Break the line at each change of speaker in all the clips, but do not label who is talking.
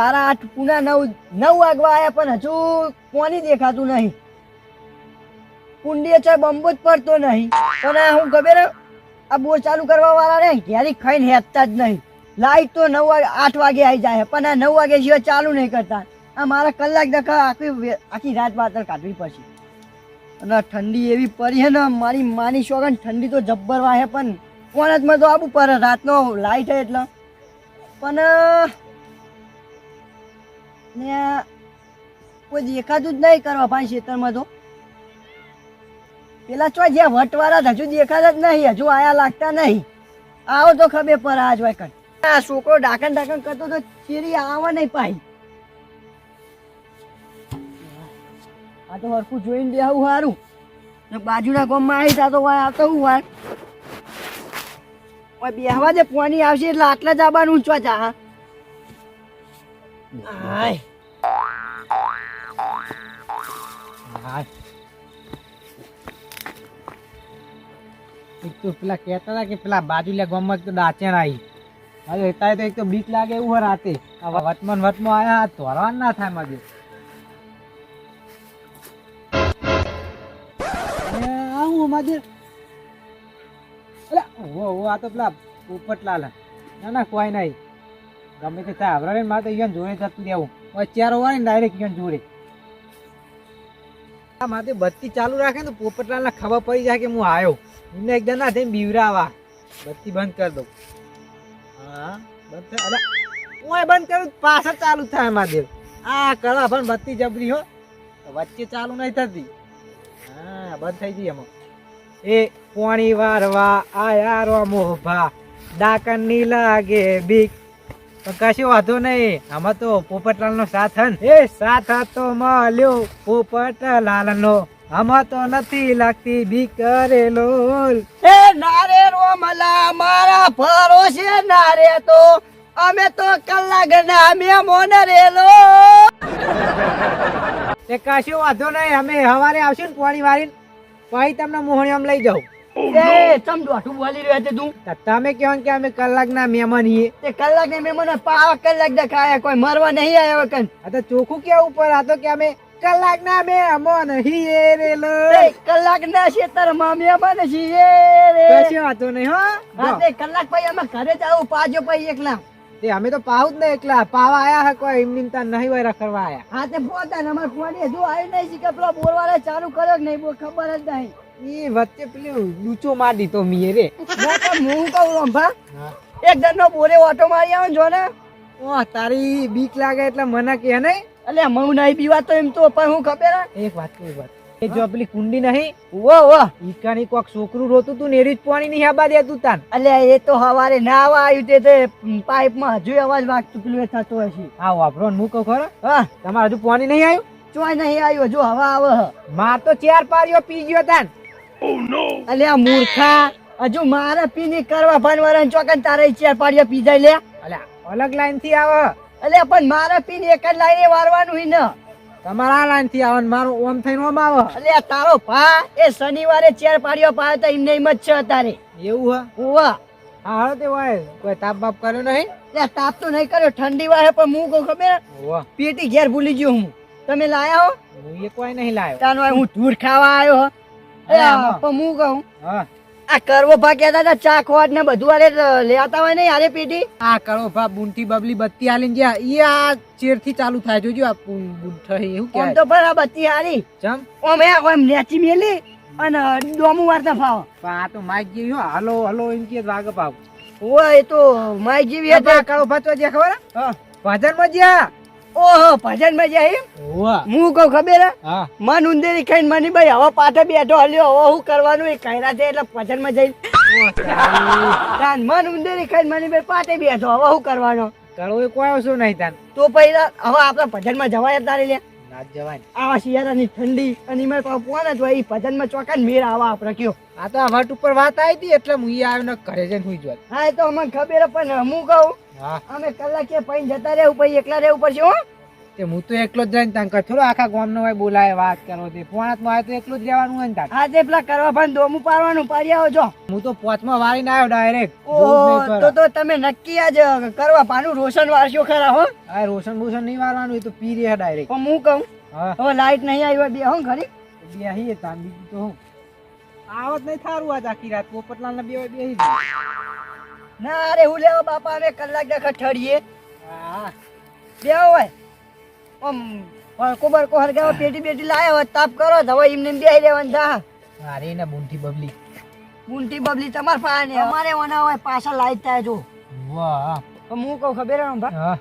સારા આઠ, પૂના નવ નવ વાગવા આવ્યા પણ હજુ કોની દેખાતું નહીં. કુંડીએ છે બંબો જ પડતો નહીં. પણ હું ખબર? આ બોર ચાલુ કરવા વાળા ને ઘેરી ખાઈને હેતતા જ નહીં. લાઈટ તો નવ વાગે, આઠ વાગે આવી જાય પણ આ નવ વાગે સિવાય ચાલુ નહીં કરતા. આ મારા કલાક દખા આખી આખી રાત બાતર કાઢવી પડશે. અને ઠંડી એવી પડી હે ને, મારી માની શોગન ઠંડી તો જબ્બર વાહે, પણ કોણજમાં તો આવું પર રાતનો લાઈટ હે એટલે. પણ ને કોઈ દેખાતું જ નહીં કરવા ભાઈ ખેતરમાં તો. પેલા ચો જ્યાં વટવાળા હજુ દેખાતા જ નહીં, હજુ આયા લાગતા નહીં. આવો તો ખબર પર આજ હોય કણ. આ છોકરો ડાકણ ડાકણ કરતો તો ચીરી આવે નહીં પાઈ આ તો હરખું જોઈને બેહવું સારું ને બાજુના ગામમાં આવી તા તો વાય આવતો હું વાર બેહવા દે પોની આવશે એટલે આટલા જ આવવાનું ઊંચવા જા, હા. આય
હા એક તો પેલા કહેતા હતા કે પેલા બાજુલા ગામમાં તો દાચણ આવી હવે અત્યારે તો એક તો બીક લાગે એવું હોય રાતે. આ વટમાં ને વટમાં આયા ધોરવાન ના થાય માગે આવું માગે અલા ઓ આ તો પેલા પોપટલાલ ના ના, કોઈ નહીં. ગમે તે થાય. આવરા મારે તો ઈયોને જોડે જતું રહેવું. અત્યારે હોય ને ડાયરેક્ટ ઈયોને જોડે. આ માથે બત્તી ચાલુ રાખે ને પોપટલાલને ખબર પડી જાય કે હું આવ્યો. એમને એકદમ ના થઈને બીવરાવા. બત્તી બંધ કરી દઉં. હા, બંધ થાય હું એ બંધ કરું પાછળ ચાલુ થાય મહાદેવ. આ કળા પણ બત્તી જબરી હો. વચ્ચે ચાલુ નહીં થતી. હા, બંધ થઈ ગઈ એમાં. એ પોણી વારવા આયા રો મોભા. ડાકણની લાગે બીક કશું વાંધો નહીં. આમાં તો પોપટલાલ નો સાથ હન. એ સાથ તો મળ્યો પોપટલાલ નો આમાં તો નથી લાગતી બીક કરેલો
એ નારે રોમલા મારા ભરોસે નારે તો. અમે તો કલાક ના મેમોન રેલો
એ કશું વાંધો નહીં. અમે હવારે આવશું ને પોણી વાળીને પછી તમને મોહણીયામ લઈ જાઉં.
એ ચમ દોઢું બોલી રહ્યો છે તું?
તમે કહો કે અમે કલાકના મહેમાન છીએ.
તે કલાક ને પાવા કલાક દેખાયા કોઈ મરવા નહીં આવ્યો કન.
આ તો ચોખ્ખું કેવું ઉપર આ તો કે અમે કલાકના મહેમાન છીએ રેલો
એ કલાક ના ખેતરમાં છીએ રે.
કશું વાંધો નહીં હો.
હા તે કલાક પછી અમે ઘરે જ આવું પાજો પછી એકલા.
તે અમે તો પાવું જ ને એકલા. પાવા આયા હે કોઈ એમની તા નહીં હોય રખડવા આયા.
હા તે પોતા ને અમારે કોની હજુ આવી નહીં કે પેલો બોરવાળા ચાલુ કર્યો કે નહીં ખબર જ નહીં.
ઈ વચ્ચે પેલું લૂચો માર દીધો મીએ રે.
હું કહું રંભા એક જણનો બોરે ઓટો મારી આવે જો ને.
ઓ તારી બીક લાગે એટલે મને કે નહીં.
એટલે હું નહીં પીવા તો એમ તો પણ હું ખબર?
એક વાત એક વાત. એ જો પેલી કુંડી નહીં.
ઓ ઓ
ઈકાની કોક છોકરું રોતું તું ને એરી જ પાણી નહીં આબા દેતું તાન.
એટલે એ તો હવારે ના આવા આવ્યું તે તે પાઇપમાં હજુ અવાજ વાગતું પેલું એ થતો હશે.
હા વાપરો ને હું કહું ખરો.
હા.
તમારે હજુ પાણી નહીં આવ્યું
ચોય નહીં આવ્યું હજુ હવા આવે.
માર તો ચાર પારીઓ પી ગયો તાન.
એટલે આ મૂર્ખા હજુ મારે પીની કરવા ભણવાના ચોકન તારે ચેર પાડ્યા પીધાઈ લે.
અલ્યા અલગ લાઈનથી આવે.
અલ્યા પણ મારે પીને એક જ લાઈને વારવાનું હોય ને.
તમારા લાઈનથી આવે મારું ઓમ થઈને ઓમ આવે.
એટલે તારો ભા એ શનિવારે ચેર પાડ્યો પાડે તો એમને એમ જ છે તારે
એવું હા?
ઉવા
હા હા તે વાય કોઈ તાપ બાપ કર્યો નહીં?
એટલે તાપ તો નહીં કર્યો ઠંડી વાય પણ હું કહું ખબર? પેટી ઘેર ભૂલી ગયો હું. તમે લાયા હો?
હું એક કોઈ નહીં લાયો.
તાનો હું ધૂર ખાવા આવ્યો હો કહું આ કરવો ભા કેતા હતા ચા ખોટ ને બધું આરે લેતા હોય ને યારે પેટી
આ કરવો ભા બુંટી બબલી બત્તી હાલી ગયા. ઈ આ ચેરથી ચાલુ થાય. જોજો આ થઈ એવું કેમ
તો પણ આ બત્તી હાલી
ચમ?
ઓમે ઓમ નેચી મેલી અને ડોમુ વારતા ફાવ.
આ તો જેવી હો. હાલો હલો એમ કે વાગે પાવ
ઓય એ તો માઈ જેવી હતી.
આ કરો ભા તો જે ખબર? હે?
હા.
ભજનમાં જ્યાં
ઓહો ભજનમાં જાય? હું કહું ખબર મન ઉંદેરી ખાઈ મની ભાઈ હવે પાછા બેઠો હલ્યો હવે શું કરવાનું? એ કહેરા છે એટલે ભજનમાં જઈ મન ઉંદેરી ખાઈ મની ભાઈ પાટે બેઠો હવે શું કરવાનો?
કરો એ કોઈ આવશો નહીં તાન.
તો પછી હવે આપણે ભજનમાં જવાય તારે લે.
જવાય
આવા શિયાળાની ઠંડી અને એમાં પાછું કોણ જ હોય ભજનમાં ચોકાને મેળ આવા આપણે કયો.
આ તો આ વટ ઉપર વાત આવી હતી એટલે હું આવ્યો ને ઘરે જઈને સુઈ જોત.
હા એ તો અમને ખબર પણ હું કહું
હા
અમે કલાકે પૈન જતા રહેવું પછી એકલા રહેવું પડશે હો.
તે હું તો એકલો જ જઈને તાંકર થોડો આખા ગામનો હોય બોલાય વાત કરો તે. પોણાતમાં આવે તો એકલું જ રહેવાનું હોય ને તાર.
આજે પેલા કરવા ભાઈ દોમું પાડવાનું પાડી આવો જો.
હું તો પોચમાં વાળીને આવ્યો ડાયરેક્ટ
તો તો તમે નક્કી આજ કરવા પાનું રોશન વારશો ખરા હો.
આ રોશન બોશન નહીં વાળવાનું એ તો પી રહ્યા ડાયરેક્ટ
પણ હું કહું હવે લાઈટ નહીં આવી હોય બે હું ખરી
બે તાન બીજું તો હું. આવત નહીં થારું આજ આખી રાત. પોપટલાલ ને બે બેહી
ના અરે હું લેવા બાપા અમે કલાક દેખા ઠરીએ.
હા
બે હોય. આમ બરકો બળકો હરગાવો પેટી બેટી લાયા હોય તાપ કરો તો હવે એમને બે રહેવાનું થા
અરે ને બુંટી બબલી.
બુંટી બબલી તમાર પાસે અમારે ઓના હોય પાછા લાઈટ થાય જો.
વાહ.
પણ હું કહું ખબર હે ભા
હા.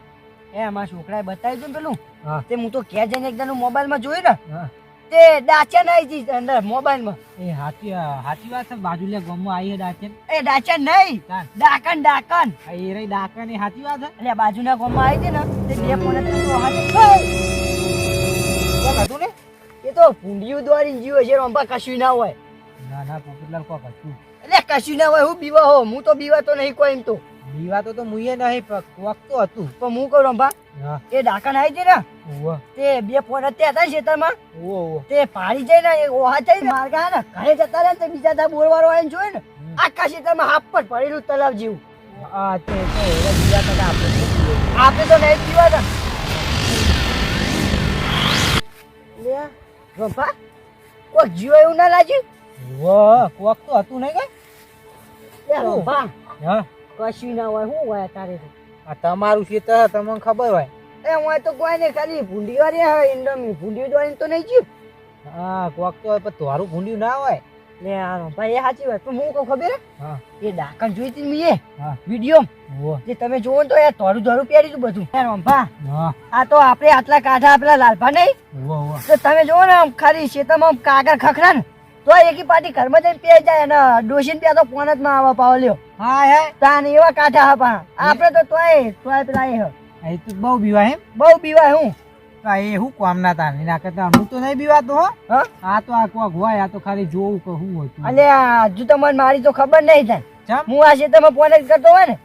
એ અમારા છોકરાએ બતાવ્યું હતું પેલું?
હા.
તે હું તો ઘેર જઈને એકદમ મોબાઈલમાં જોયું ને.
હા.
તે ડાચન આવી હતી અંદર મોબાઈલમાં.
એ હાચી હાચી વાત છે ગમ ગામમાં આવી ડાચન
એ ડાચન નહીં ડાકન ડાકન
એ રહી ડાકન એ હાચી વાત છે?
એટલે બાજુના ગામમાં આવી છે ને તે બે ફોન
હતું ને?
એ તો ભૂંડિયું દોરી જીવો છે રંભા કશું ના હોય.
ના ના પોપટલાલ કો કશું
એટલે કશું ના હોય હું બીવા હો હું તો બીવા તો નહીં કોઈ એમ તો.
દીવા તો મુઈએ નહીં પણ કોક તો હતું.
પણ હું કહું રંભા એ ડાકણ આવી છે ને તે બે ફોન અત્યારે હતા ખેતરમાં તે પાડી જાય ને ઓહા જાય ને માર્ગ ને ઘરે જતા રહે ને તે બીજા ત્યાં બોરવાળો આવીને જોયે ને આખા ખેતરમાં હાફ પર પડેલું તલાવ જેવું.
આપણે
તો નહીં પીવા તા. લે રંભા કોક જીવ એવું ના લાગ્યું?
વાહ કોક તો હતું નહીં કે?
એ રંભા.
હા.
કશું ના હોય શું હોય તારે
આ તમારું ખેતર તમને ખબર હોય.
એ હું તો કોઈ નહીં ખાલી ભૂંડી વાળી હોય ઇન્ડોમી ભૂંડી દોરી તો નહીં જીવ.
હા કોક તો હોય પણ તારું ભૂંડ્યું ના હોય.
લે આનો ભાઈ એ સાચી વાત પણ હું કહું ખબર હે? એ ડાકણ જોઈ હતી મેં
હા.
વીડિયો જે તમે જોવો તો યાર ધોરું ધોરું પહેરી હતું બધું. યાર રંભા આ તો આપણે આટલા કાંઠા આપેલા લાલભા નહીં? તો તમે જોવો ને આમ ખાલી આમ કાગળ ખખરા ને તો એકી પાટી ઘરમાં જઈને પે જાય અને ડોસીને ત્યાં તો ફોન જ માં આવવા પાવ લ્યો
હા હે?
તાન એવા કાંઠા હા પા આપણે તો તોય તોય પેલા એ હ.
તો બહુ બીવા એમ?
બહુ બીવાય હું
એ હું કામ ના તા એના કરતા? હું તો નહીં બીવાતો હો. તો આ કોક હોય આ તો ખાલી જોવું કે હું હતું
હજુ તમને મારી તો ખબર નહીં થાય. હું આ ખેતરમાં ફોન જ કરતો હોય ને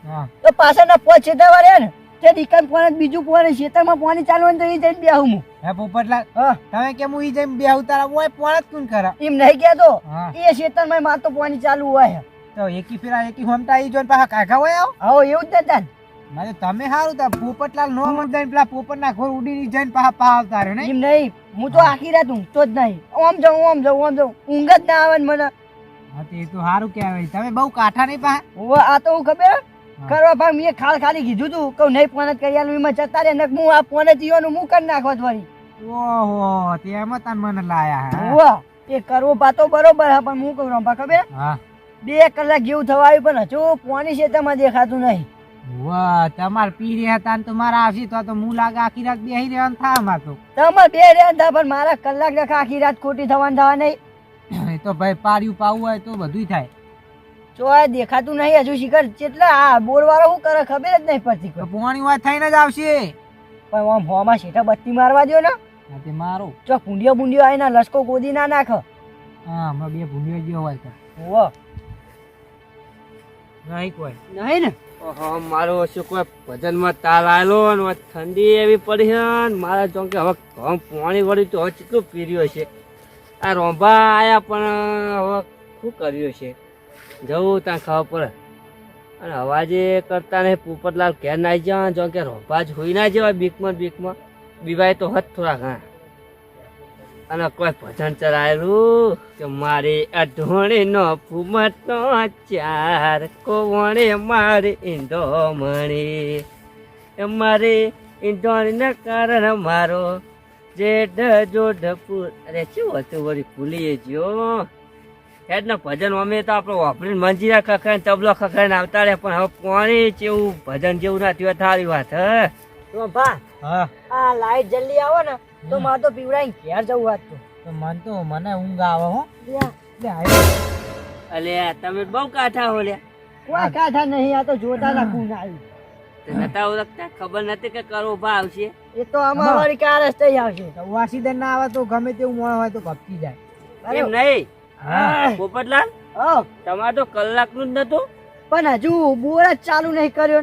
તો પાછળના પોચ ખેતર ને તે દીકન ફોન જ બીજું ફોન ખેતરમાં પાણી ચાલુ હોય ને તો એ જઈને બેહું હું.
હે પોપટલાલ તમે કેમ હું ઈ જઈને બે ઉતારા હોય પણ જ કોણ કરા?
એમ નહીં કહેતો. એ ખેતરમાં માર તો પાણી ચાલુ હોય
તો એકી ફેરા એકી હોમતા ઈ જોઈને પાછા કાકા હોય આવો?
હવે એવું જ દાદા ને.
મારે તમે સારું તા પોપટલાલ નો મત પેલા પેલા પોપટના ઘોર ઉડી જઈને પાછા પા આવતા રહ્યો ને
એમ નહીં. હું તો આખી રાત ઊંઘતો જ નહીં. ઓમ જાઉં ઓમ જાઉં ઓમ જાઉં. ઊંઘ જ ના આવે ને મને.
હા તે તો સારું કહેવાય. તમે બહુ કાઠા નહીં પા
ઓ આ તો હું ખબર? કરવા ભાઈ મેં ખાલ ખાલી કીધું તું. કહું નહીં ફોન જ કરી આલું. એમાં જતા રે ને હું આ ફોન જ ઈયોનું હું કરી નાખો વળી.
ઓહો તેમાં તને મને લાયા હે.
એ કરવો પાતો બરોબર હા પણ હું કહું રંભા ખબર? હે? બે કલાક જેવું થવા આવ્યું પણ હજુ પોવાની છે તમારે દેખાતું નહીં.
વાહ તમાર પી રહ્યા હતા તો મારા આવશે તો તો હું લાગે આખી રાત બેહી રહેવાનું થા અમાર તો.
તમારે બે રહ્યા હતા પણ મારા કલાક લખા આખી રાત ખોટી થવાની થવા નહીં.
એ તો ભાઈ પાડ્યું પાવું હોય તો બધુંય થાય.
ચોય દેખાતું નહીં હજુ શિખર કેટલા આ બોરવાળો શું કરે ખબર જ નહીં પડતી
પોણી વાત થઈને જ આવશે.
પણ આમ હોમાં શેઠા બત્તી મારવા દો ને.
તે મારો.
જો કુંડિયો ભૂંડિયો આવીને લસકો ગોદી ના નાખ.
હા હમણાં બે ભૂંડિયો ગયો હોય તો. નહીં કોઈ
નહીં ને?
ઓહો મારો શું કોઈ ભજનમાં તાલ આવેલો ને ઠંડી એવી પડી છે ને મારા જો કે હવે ઘઉં પાણી વળ્યું તો હવે કેટલું પીર્યું છે આ રોંભા આયા પણ હવે શું કર્યું છે જવું ત્યાં ખાવા પડે. અને અવાજે કરતા નહીં પોપટલાલ ઘેર ના જવા જો કે રોંભા જ હોઈ ના જવાય બીકમાં બીકમાં. બીવાય તો હત થોડા ઘણા અને કોઈ ભજન ચરાયેલું કે મારી અઢોણી નો ફુમત ચાર કોવણે મારી ઈંધો મણી એ મારી ઈંડોણી ના કારણે મારો જેઠ જોઢ પૂર અરે શું હતું વળી ભૂલીએ ગયો હેડ ના ભજન અમે તો આપણે વાપરીને મંજીરા ખખડાઈને તબલો ખખડાઈને આવતા રહે પણ હવે કોણી જેવું ભજન જેવું ના થયું થારી વાત હે.
હા.
આ લાઈટ જલ્દી આવો ને. તો મારે તો પીવડાઈ ઘેર જવું આજ તો.
તો મન તો મને ઊંઘ આવે હો. લે
અલે તમે બહુ કાઠા હો લે
કોઈ કાઠા નહીં આ તો જોતા ના આવ્યું
તે નતા ઓળખતા? ખબર નથી કે કરો ભા આવશે.
એ તો અમારી કાર જ થઈ આવશે.
વાસી વાસીદન ના આવે તો ગમે તેવું મોણ હોય તો ભપકી જાય.
અરે,
એમ નહીં?
હા.
પોપટલાલ
હા,
તમારે તો કલાકનું જ નતું?
પણ હજુ બોર જ ચાલુ નહીં કર્યો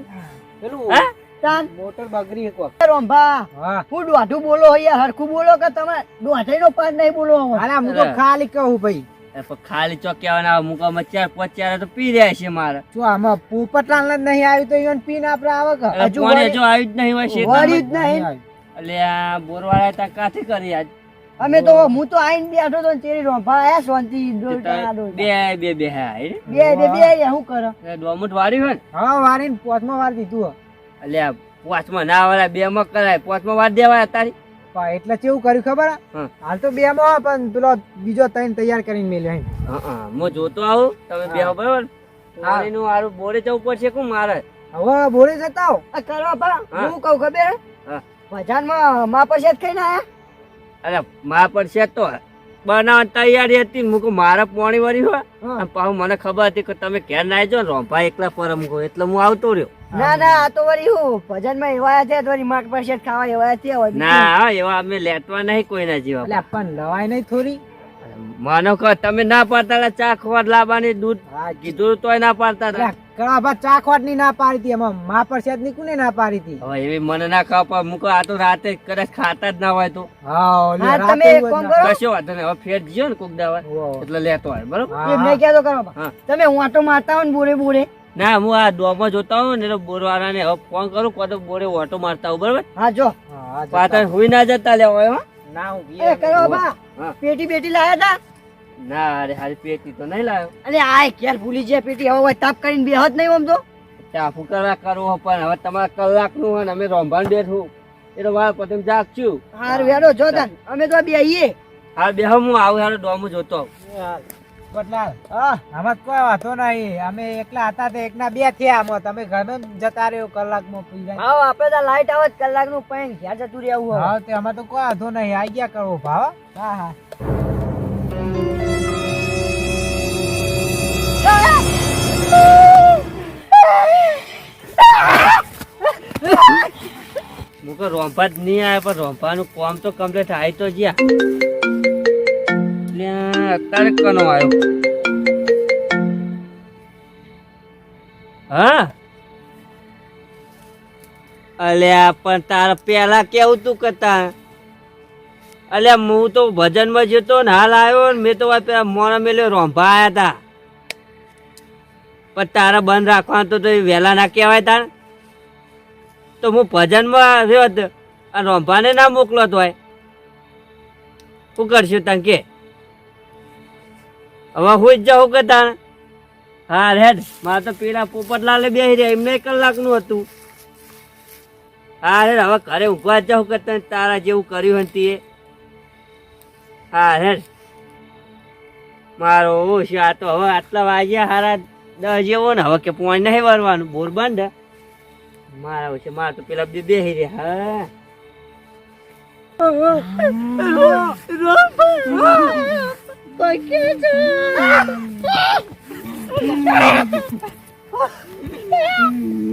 પેલું
હે?
તાન.
મોટર બગડી એક વખત
રોંભા
હું.
દોઢું બોલો યાર હરખું બોલો કે તમે દોઢે નો પાન નહીં બોલો
અરે હું તો ખાલી કહું ભાઈ.
ખાલી ચોક કહેવાના મુકામાં ચાર પાંચ ચાર તો પી રહ્યા છે મારે.
જો આમાં પોપટલાલ જ નહીં આવ્યું તો ઈવન પીને આપણે આવે કે?
હજુ
હજુ આવ્યું જ નહીં હોય છે
વળી જ નહીં
એટલે આ બોરવાળા તા કાથી કરી આજ?
અમે તો હું તો આઈને બેઠો તો ચેરી તેરી રોંભા આયા શાંતિ.
બે બે બે હા
બે બે બે હું કરો?
ડોમટ વાળી હોય ને?
હા વાળીને પોચમાં વાર દીધું હે.
પોચમાં ના વાળા બે માં કરાય પાંચમાં વાત દેવાય તારી.
પણ એટલે કેવું કર્યું ખબર હા. હાલ તો બે માં પણ પેલો બીજો ત્રણ તૈયાર કરીને મેલ્યો હા
હું જોતો આવું તમે બે
હા.
બરાબર? પાણીનું હારું બોરે જવું પડશે મારે?
હવે બોલે જતા.
આ
હું.
કહું ખબર
હા.
ભજાનમાં મા ખાઈને આયા?
અરે મા તો બનાવવાની તૈયારી હતી. મૂકો મારે પોણી વળી હોય. પાછું મને ખબર હતી કે તમે ઘેર ના જો રોંભા એકલા પરમ ગો એટલે હું આવતો રહ્યો.
ના ના આ તો વળી હું ભજનમાં એવા છે તો વળી માગ પછી ખાવા એવા છે હવે
ના એવા અમે લેતવા નહીં કોઈના જીવા
એટલે પણ લવાય નહીં થોડી.
માનો કે તમે ના પાડતા ચા ખવાર લાવવાની દૂધ કીધું તોય ના પાડતા કળાભા
ચા કળાભા ની ના પાડી હતી એમાં મા પરની કોને ના પાડી હતી
હવે એવી મને ના ખાવ મૂકો આ તો રાતે કદાચ ખાતા જ ના હોય તો.
હા
તમે એક કામ કરો.
કશો વાંધો નહીં હવે ફેર જીઓ ને કોક દાવા એટલે લેતો હોય બરોબર?
એમ નહીં કહેતો કરો તમે
હું.
આટો મારતા હો ને બોરે બોરે
ના હું આ ડોમાં જોતા હોઉં ને એટલે બોરવાળા ને હવે ફોન કરું કોતો બોરે ઓટો મારતા હોઉં બરોબર?
હા જો.
પાછા હુઈ ના જતા લેવા એમાં
ના હું
એ કરો બા. પેટી પેટી લાયા તા?
ના અરે હાલ પેટી તો નહીં લાવ્યો
અને આ ક્યારે ભૂલી જાય પેટી. હવે હોય તાપ કરીને બેહત નહીં આમ તો.
ચાફુ કરવા કરવો પણ હવે તમારા કલાકનું હોય અમે રોંભાણ બેઠું. એટલે વાર પછી જાગશું
હાર વેડો જો અમે તો બેહીએ.
હાર બેહો હું આવું હારો ડોમું જોતો આવું.
હા
આમાં કોઈ વાંધો નહીં. અમે એકલા હતા તે એકના બે થયા આમાં. તમે ગમે જતા રહ્યો કલાકમાં પી જાય
હા આપણે તો લાઈટ આવે કલાકનું પૈન ઘેર જતું રહેવું હવે?
હા તે અમે તો કોઈ વાંધો નહીં. આઈ ગયા કરવો ભાવ
હા. હા
હું. રોંભા જ નહીં આવે પણ રોંપાનું કોમ તો કમ્પ્લીટ થાય. તો જ્યાં લ્યા, અત્યારે કનો આવ્યો. હા? અલ્યા, પણ તાર પેલા કેવું તું કરતા? અલ્યા, હું તો ભજનમાં જતો ને હાલ આવ્યો ને મેં તો પેલા મોણા મેલે રોંભા આવ્યા તા. પણ તારા બંધ રાખવાનું તો એ વહેલા ના કહેવાય તાર. તો હું ભજનમાં રહ્યો હતો આ રોંભાને ના મોકલો તો હોય શું કરશું તને કે? હવે હું જ જાઉં કે તાણ હા રેડ મારે તો પેલા પોપટલાલે બેસી રહ્યા એમને કલાકનું હતું હા રેડ હવે ઘરે ઊંઘવા જ જાઉં કે તને તારા જેવું કર્યું હતી એ હા રેડ મારો ઓછ આ તો હવે આટલા વાગ્યા હારા દસ જેવો ને હવે કે પોઈન્ટ નહીં વરવાનું બોર બંધ મારા છે મારા તો પેલા બે બેહી રહ્યા હા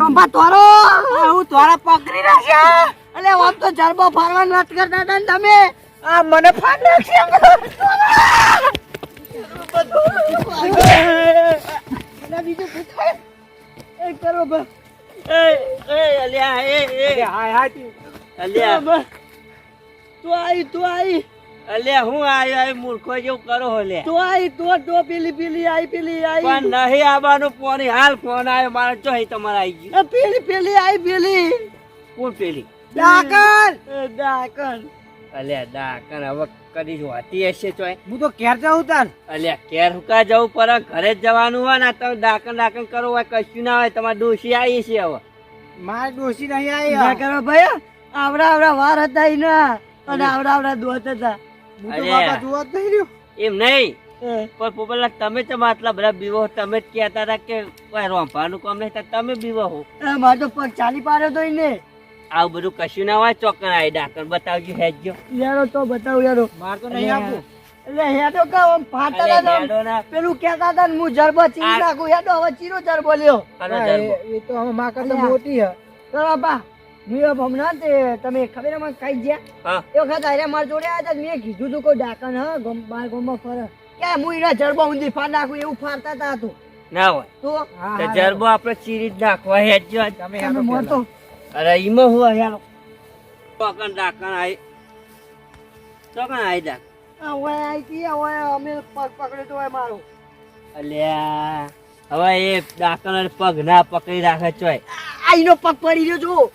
અંબા તોરો! હું તોરા પકડી રાખ્યા. આમ તો જરબો ફરવા નત કરતા હતા ને તમે.
આ મને ફાડ
અને બીજું પૂછાય કરો
અલ્યા એ અલ્યા.
તું આઈ તું આઈ.
અલ્યા હું આયો આયો મૂર્ખો જેવું કરો હો લે.
તો આઈ તો તો પેલી પેલી આઈ પેલી આઈ.
પણ નહીં આવવાનું પોણી હાલ ફોન આવ્યો મારે જો અહીં તમારે આઈ ગયું?
એ પેલી પેલી આઈ પેલી.
કોણ પેલી?
ડાકર ડાકર
અલ્યા ડાકણ. હવે કદી હોતી હશે તો
હું તો ઘેર જાઉં તાર.
અલ્યા કેર હુકા જવું પર ઘરે જ જવાનું હોય ને તમે ડાકણ ડાકણ કરો હોય કશું ના હોય તમારે ડોશી આવી છે હવે.
મારે ડોસી નહીં આવી
કરો ભાઈ આવડા આવડા વાર હતા એના. અને આવડા આવડા દોત હતા.
હું તો
અરે.
બાપા જોવા જ નહીં રહ્યો.
એમ નહીં. પણ પોપલા તમે તો આટલા બધા બીવો તમે જ કહેતા હતા કે રોંભાનું કામ નહીં તમે બીવો હો.
એ તો પગ ચાલી પાડ્યો તો એને.
આવું બધું કશું ના હોય આવી ડાકણ બતાવજો હેજો
યારો તો બતાવું યારો.
મારે તો નહીં આપવું
એટલે હેડો કા આમ
ના.
પેલું કહેતા હતા હું જરબો ચીરી નાખું. હેડો હવે ચીરો જરબો લ્યો.
એ તો હવે મોટી હે.
હું હમણાં તે તમે ખબર મને ખાઈ ગયા
હા.
એ વખત આરે મારા જોડે આવ્યા હતા તો મેં કીધું તું કોઈ ડાકણ હા ગમ બાર ગમમાં ફર. કે હું એના જરબો ઊંધી ફાડ નાખું એવું ફાડતા હતા તું?
ના હોય.
તો?
હા,
જરબો આપણે ચીરી જ નાખવા હેજો
તમે
તમે મોટો.
અરે ઈમો હું યાર પકડ ડાકણ આઈ ચોકણ આઈ ડાક.
આ ઓય આઈ તી, હવે ઓય અમે પગ પકડ્યો તો મારો.
અલ્યા હવે એ ડાકણ પગ ના પકડી રાખે ચોય.
આઈનો પગ પડી રહ્યો જો.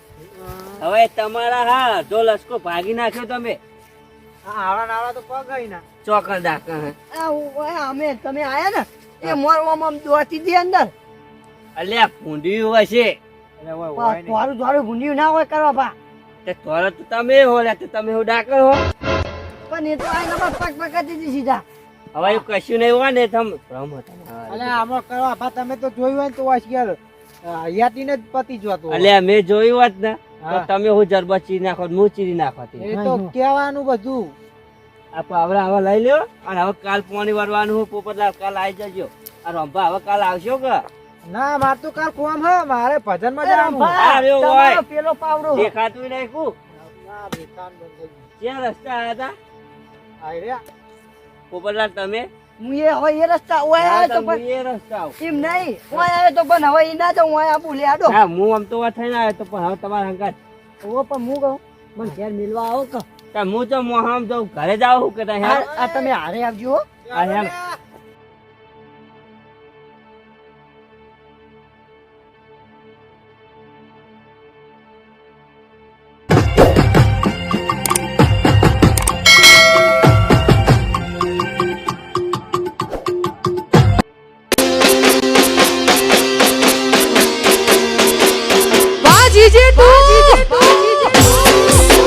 હવે તમારા હા જો લસકો ભાગી નાખ્યો તમે.
હા આવડા નાવડા તો પગ ના.
આ અમે તમે આયા ને? એ મોર દોતી દી અંદર.
અલ્યા ભૂંડ્યું હશે
નહીં.
થોડું થોડું ના હોય કરવા ભા
તે તોરે તો તમે હો લે તો તમે હું ડાકણ હો.
પણ એ તો આઈનો પગ પગ દીધી સીધા.
હવે એવું કશું નહીં હોય ને તમ ભ્રમ હતો.
અલે આમાં કરવા બા તમે તો જોયું હોય ને તો હોશિયાર હયાતીને જ પતી જતું.
અલ્યા મેં જોયું હોત ને તો તમે હું જરબા ચીરી નાખો હું ચીરી નાખો
એ તો કહેવાનું બધું.
આ પાવડા હવે લઈ લ્યો. અને હવે કાલ પાણી વારવાનું હું પોપટલાલ કાલ આવી જજો. આ રંભા હવે કાલ આવશો કે?
ના માર તો કાલ કોમ હે. મારે
ભજનમાં
જવાનું
રંભા,
અરે ઓય.
પેલો પાવડો
દેખાતું નાખ્યું?
ના, બેકાન બંધ
ક્યાં રસ્તા આવ્યા હતા?
આઈ રહ્યા.
પોપટલાલ તમે?
હું એ હવે એ રસ્તા ઓય આવે તો પણ
એ રસ્તા
એમ નહીં. ઓય આવ્યો તો પણ હવે ઈ ના તો હું આબુ લે આડો.
હા હું આમ તો થઈ થઈને આવ્યો તો પણ હવે તમારા હંગાત.
ઓ પણ હું કહું મને ઘેર મિલવા આવો કે
હું તો મોહામ જાઉં ઘરે જાઉં કે
આ તમે હારે આવજો હા.
હેર